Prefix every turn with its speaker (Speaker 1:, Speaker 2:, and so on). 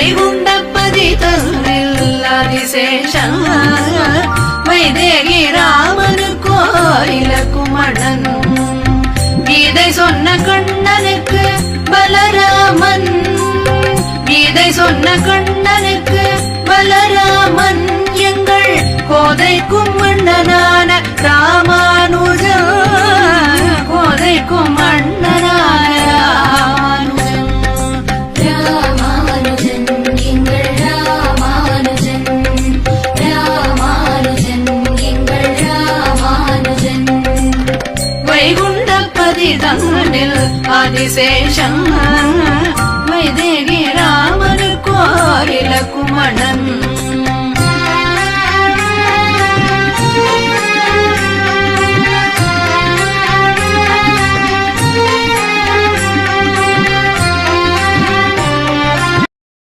Speaker 1: வைகுண்டப்பதி தன்னில் அதிசேஷன் வைதேகி ராமனுக்கோ இலக்குமணன் கீதை சொன்ன கண்ணனுக்கு பலராமன். கீதை சொன்ன கண்ணனுக்கு பலராமன். எங்கள் கோதைக்கும்
Speaker 2: தன்னில் அதிசேஷம்
Speaker 1: வைதேகி ராமனுக்கோரில குமணன்